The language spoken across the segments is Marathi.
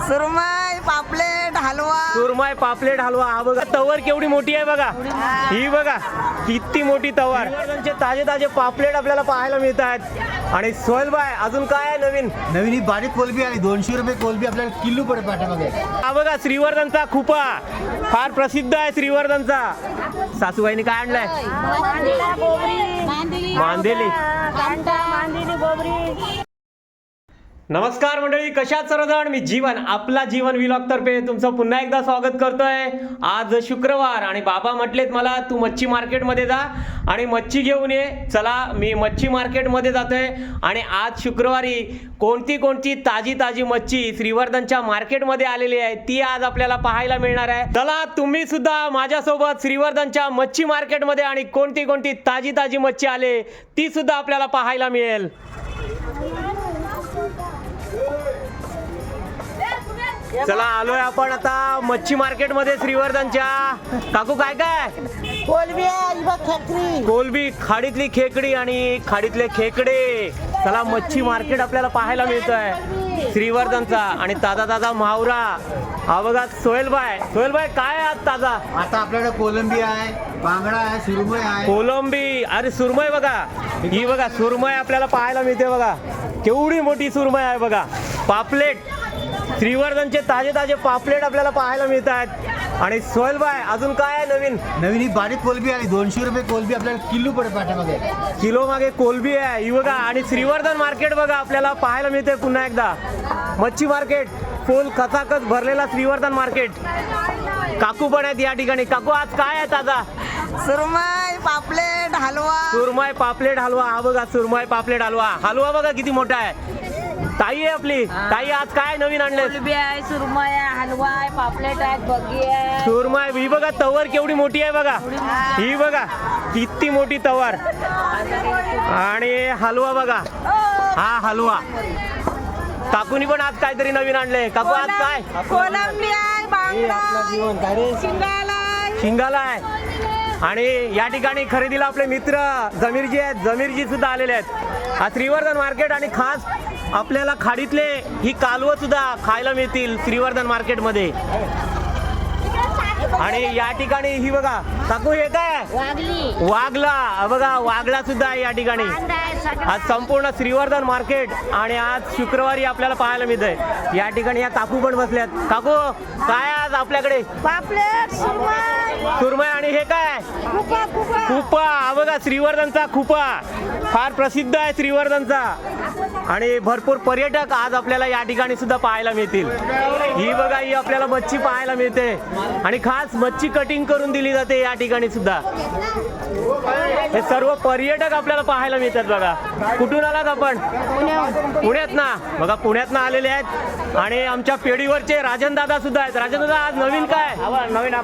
सुरमई पापलेट हलवा सुरमय पापलेट हलवा हा बघा तवर केवढी मोठी आहे बघा ही बघा किती मोठी तवर त्यांचे ताजे ताजे पापलेट आपल्याला पाहायला मिळत आहेत आणि सोहेलबाय अजून काय आहे नवीन नवीन ही बारीक कोलबी आली दोनशे रुपये कोलबी आपल्याला किलो पडेल पाठीमागे हा बघा श्रीवर्धनचा खुपा फार प्रसिद्ध आहे श्रीवर्धनचा सासूबाईने काय आणलाय मांदेली नमस्कार मंडळी कशात सर्वजण मी जीवन आपला जीवन विलॉग तर्फे तुमचं पुन्हा एकदा स्वागत करतोय. आज शुक्रवार आणि बाबा म्हटलेत मला तू मच्छी मार्केटमध्ये जा आणि मच्छी घेऊन ये. चला मी मच्छी मार्केटमध्ये जातोय. आणि आज शुक्रवारी कोणती कोणती ताजी ताजी मच्छी श्रीवर्धनच्या मार्केटमध्ये आलेली आहे ती आज आपल्याला पाहायला मिळणार आहे. चला तुम्ही सुद्धा माझ्यासोबत श्रीवर्धनच्या मच्छी मार्केटमध्ये आणि कोणती कोणती ताजी ताजी मच्छी आले ती सुद्धा आपल्याला पाहायला मिळेल. चला आलोय आपण आता मच्छी मार्केटमध्ये श्रीवर्धनच्या. काकू काय काय? कोलबी आहे बघ खेकडी कोलबी खाडीतली खेकडी आणि खाडीतले खेकडे. चला मच्छी मार्केट आपल्याला पाहायला मिळतोय. श्रीवर्धनचा आणि ताजा ताजा मावरा. हा बघा सोहेलबाय सोहेलबाय काय आहे आज ताजा? आता आपल्याकडे कोलंबी आहे बांगडा आहे सुरमई आहे. कोलंबी. अरे सुरमय बघा. ही बघा सुरमय आपल्याला पाहायला मिळते बघा. केवढी मोठी सुरमय आहे बघा. पापलेट. श्रीवर्धनचे ताजे ताजे पापलेट आपल्याला पाहायला मिळत आहेत आणि सोहेलबाय अजून काय आहे नवीन? नवीन ही बारीक कोलबी आली. दोनशे रुपये कोलबी आपल्याला किलो पडेल पाठीमागे. किलो मागे कोलबी आहे. ही बघा आणि श्रीवर्धन मार्केट बघा आपल्याला पाहायला मिळते पुन्हा एकदा. मच्छी मार्केट फुल कचाकच भरलेला श्रीवर्धन मार्केट. काकू पण आहेत या ठिकाणी. काकू आज काय आहे ताजा? सुरमई पापलेट हलवा. सुरमय पापलेट हलवा. हा बघा सुरमय पापलेट हलवा. हलवा बघा किती मोठा आहे. ताई आहे आपली. ताई आज काय नवीन आणले कोलबी आहे सुरमई आहे हलवा आहे पापलेट आहे. बग्गी आहे. सुरमय ही बघा तवर केवढी मोठी आहे बघा. ही बघा किती मोठी तवर. आणि हलवा बघा. हा हलवा. काकूनी पण आज काहीतरी नवीन आणले काकू आज काय? कोलंबी आहे बांगडा शिंगाला आहे. शिंगाला आहे. आणि या ठिकाणी खरेदीला आपले मित्र जमीरजी आहेत. जमीरजी सुद्धा आलेले आहेत. हा श्रीवर्धन मार्केट आणि खास आपल्याला खाडीतले ही कालवं सुद्धा खायला मिळतील श्रीवर्धन मार्केटमध्ये आणि या ठिकाणी ही बघा काकू हे काय? वागली. वाघला. बघा वाघला सुद्धा आहे या ठिकाणी. आज संपूर्ण श्रीवर्धन मार्केट आणि आज शुक्रवारी आपल्याला पाहायला मिळतंय. या ठिकाणी या काकू पण बसल्यात. काकू काय आज आपल्याकडे? सुरमय आणि हे काय? खुपा बघा श्रीवर्धनचा खुपा फार प्रसिद्ध आहे श्रीवर्धनचा. आणि भरपूर पर्यटक आज आपल्याला या ठिकाणी सुद्धा पाहायला मिळतील. ही बघा ही आपल्याला मच्छी पाहायला मिळते. आणि खास मच्छी कटिंग करून दिली जाते या ठिकाणी सुद्धा. हे सर्व पर्यटक आपल्याला पाहायला मिळतात बघा. कुठून आलात आपण? पुण्यात ना? बघा पुण्यात ना आलेले आहेत. आणि आमच्या पेढीवरचे राजन दादा सुद्धा आहेत. राजन दादा आज नवीन काय? नवीन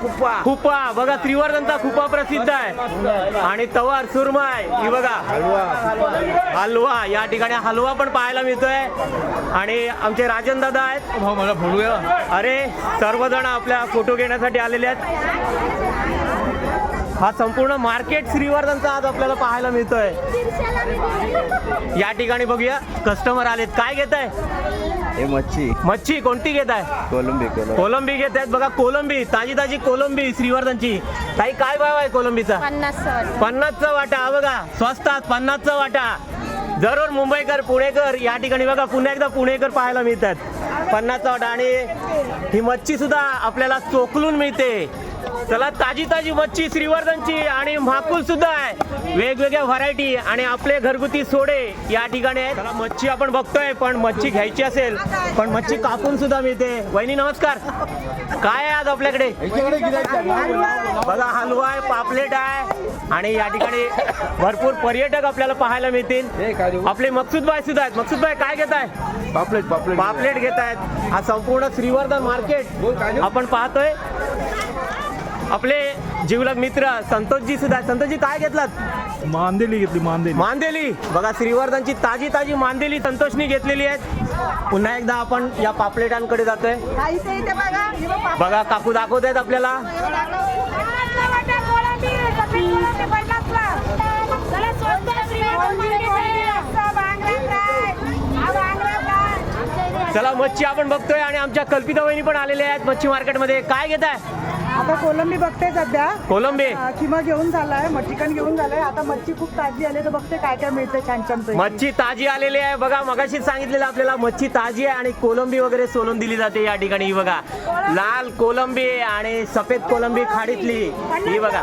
खुपा खुपा बघा त्रिवर्धनचा खुपा प्रसिद्ध आहे. आणि तवार सुरमय ही बघा. हलवा. या ठिकाणी हलवा पण पाहायला मिळतोय. आणि आमचे राजन दादा आहेत. अरे सर्वजण आपल्या फोटो घेण्यासाठी आलेले आहेत. हा संपूर्ण मार्केट श्रीवर्धनचा आज आपल्याला पाहायला मिळतोय. या ठिकाणी बघूया कस्टमर आलेत. काय घेत आहे हे मच्छी. मच्छी कोणती घेत आहे कोलंबी. कोलंबी घेत आहेत बघा कोलंबी ताजी ताजी कोलंबी श्रीवर्धनची. ताई काय भाव आहे कोलंबीचा? पन्नास पन्नासचा वाटा हा बघा स्वस्तात पन्नासचा वाटा. जरूर मुंबईकर पुणेकर या ठिकाणी बघा पुन्हा एकदा पुणेकर पाहायला मिळतात. पन्नासचा वाटा आणि ही मच्छी सुद्धा आपल्याला चोकलून मिळते. चला ताजी ताजी मच्छी श्रीवर्धनची आणि म्हाकुल सुद्धा आहे. वेगवेगळ्या व्हरायटी आणि आपले घरगुती सोडे या ठिकाणी आहेत. मच्छी आपण बघतोय पण मच्छी घ्यायची असेल पण मच्छी कापून सुद्धा मिळते. वहिनी नमस्कार. काय आहे आज आपल्याकडे? बघा हलवा आहे पापलेट आहे आणि या ठिकाणी भरपूर पर्यटक आपल्याला पाहायला मिळतील. आपले मकसूदबाई सुद्धा आहेत. मकसूदबाई काय घेत आहे पापलेट पापलेट. पापलेट घेत आहेत हा संपूर्ण श्रीवर्धन मार्केट आपण पाहतोय. आपले जीवलग मित्र संतोषजी सुद्धा. संतोषजी काय घेतलात? मांदेली घेतली मांदेली. मांदेली. बघा श्रीवर्धनची ताजी ताजी मांदेली संतोषनी घेतलेली आहेत. पुन्हा एकदा आपण या पापलेटांकडे जातोय. बघा. काकू दाखवत आहेत आपल्याला. चला मच्छी आपण बघतोय आणि आमच्या कल्पिता वहिनी पण आलेल्या आहेत मच्छी मार्केटमध्ये. काय घेत आहे आता कोलंबी बघते सध्या. कोलंबी? किमा घेऊन झालाय म- चिकन घेऊन झालंय. आता मच्छी खूप ताजी आली तर बघते काय काय मिळते छान छान पैकी. मच्छी ताजी आलेली आहे. बघा मगाशीच सांगितलेलं आपल्याला मच्छी ताजी आहे आणि कोलंबी वगैरे सोलून दिली जाते या ठिकाणी. ही बघा लाल कोलंबी आणि सफेद कोलंबी खाडीतली. ही बघा.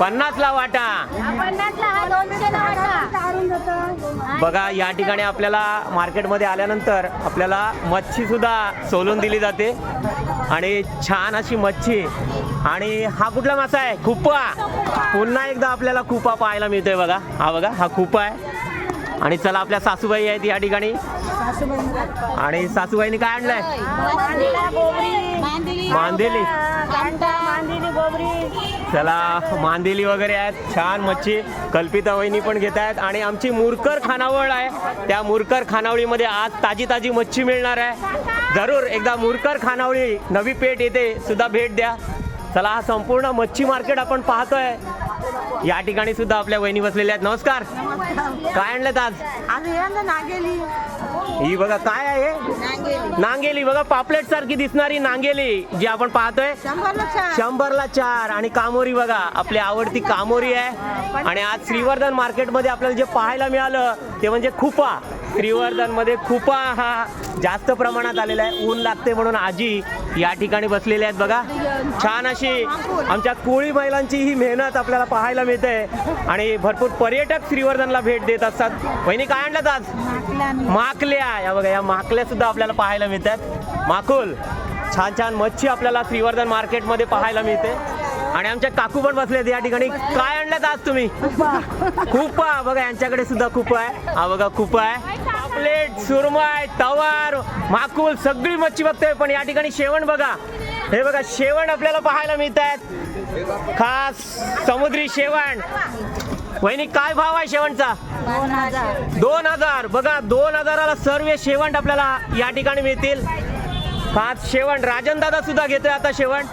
पन्नास ला वाटा पन्नासला हा वाटा. जातं. बघा या ठिकाणी आपल्याला मार्केटमध्ये आल्यानंतर आपल्याला मच्छी सुद्धा सोलून दिली जाते. आणि छान अशी मच्छी. आणि हा कुठला मासा आहे? खुपा पुन्हा एकदा आपल्याला खुपा पाहायला मिळतोय बघा. हा बघा हा खुपा आहे. आणि चला आपल्या सासूबाई आहेत या ठिकाणी. आणि सासूबाईनी काय आणलंय? मांदेली. चला मांदेली वगैरे आहेत. छान मच्छी. कल्पिता वहिनी पण घेत आहेत. आणि आमची मुरकर खानावळ आहे. त्या मुरकर खानावळीमध्ये आज ताजी ताजी मच्छी मिळणार आहे. जरूर एकदा मुरकर खानावळी नवी पेठ येथे सुद्धा भेट द्या. चला हा संपूर्ण मच्छी मार्केट आपण पाहतोय. या ठिकाणी सुद्धा आपल्या वहिनी बसलेल्या आहेत. नमस्कार. काय आणलं आज? हे ही बघा काय आहे? नांगेली. बघा पापलेट सारखी दिसणारी नांगेली जी आपण पाहतोय. शंभरला चार. शंभरला चार. आणि कामोरी बघा आपली आवडती कामोरी आहे. आणि आज श्रीवर्धन मार्केटमध्ये आपल्याला जे पाहायला मिळालं ते म्हणजे खुपा. श्रीवर्धनमध्ये खुपा हा जास्त प्रमाणात आलेला आहे. ऊन लागते म्हणून आजी या ठिकाणी बसलेल्या आहेत बघा. छान अशी आमच्या कोळी महिलांची ही मेहनत आपल्याला पाहायला मिळते. आणि भरपूर पर्यटक श्रीवर्धनला भेट देत असतात. वहिनी काय आणलं आज? माकल्या. या बघा या माकल्या सुद्धा आपल्याला पाहायला मिळतात. माकुल छान छान मच्छी आपल्याला श्रीवर्धन मार्केटमध्ये पाहायला मिळते. आणि आमच्या काकू पण बसलेत या ठिकाणी. काय आणल्यात आज तुम्ही? कुपा बघा यांच्याकडे सुद्धा कुपा आहे. हा बघा कुपा आहे. पापलेट सुरमाय तवार माकुल सगळी मच्छी बघतोय पण या ठिकाणी शेवण बघा. हे बघा शेवण आपल्याला पाहायला मिळत आहेत खास समुद्री शेवण. वहिनी काय भाव आहे शेवणचा? दोन हजार. बघा दोन हजाराला सर्व शेवंट आपल्याला या ठिकाणी मिळतील. खास शेवण. राजन दादा सुद्धा घेतोय आता शेवण.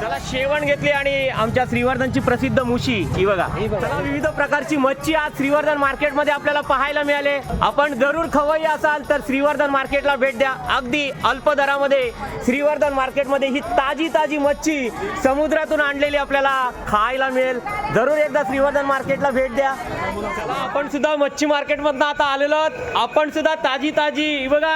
चला शेवण घेतली आणि आमच्या श्रीवर्धनची प्रसिद्ध मुशी ही बघा. चला विविध प्रकारची मच्छी आज श्रीवर्धन मार्केटमध्ये आपल्याला पाहायला मिळाले. आपण जरूर खवय्ये असाल तर श्रीवर्धन मार्केटला भेट द्या. अगदी अल्प दरामध्ये श्रीवर्धन मार्केटमध्ये ही ताजी ताजी मच्छी समुद्रातून आणलेली आपल्याला खायला मिळेल. जरूर एकदा श्रीवर्धन मार्केटला भेट द्या. चला आपण सुद्धा मच्छी मार्केटमधनं आता आलेलो आहोत. आपण सुद्धा ताजी ताजी बघा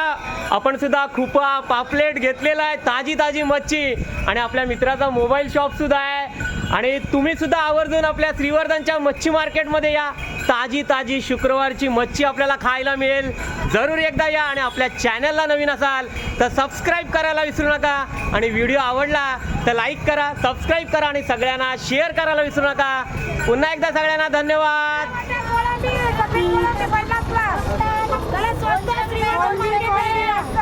आपण सुद्धा खुपा पापलेट घेतलेला आहे ताजी ताजी मच्छी. आणि आपल्या मित्राचा मोबाईल शॉप सुद्धा आहे. आणि तुम्ही सुद्धा आवर्जून आपल्या श्रीवर्धनच्या मच्छी मार्केटमध्ये या. ताजी ताजी शुक्रवारची मच्छी आपल्याला खायला मिळेल. जरूर एकदा या आणि आपल्या चॅनलला नवीन असाल तर सबस्क्राईब करायला विसरू नका. आणि व्हिडिओ आवडला तर लाईक करा सबस्क्राईब करा आणि सगळ्यांना शेअर करायला विसरू नका. पुन्हा एकदा सगळ्यांना धन्यवाद. ¡Dale suerte, Triana!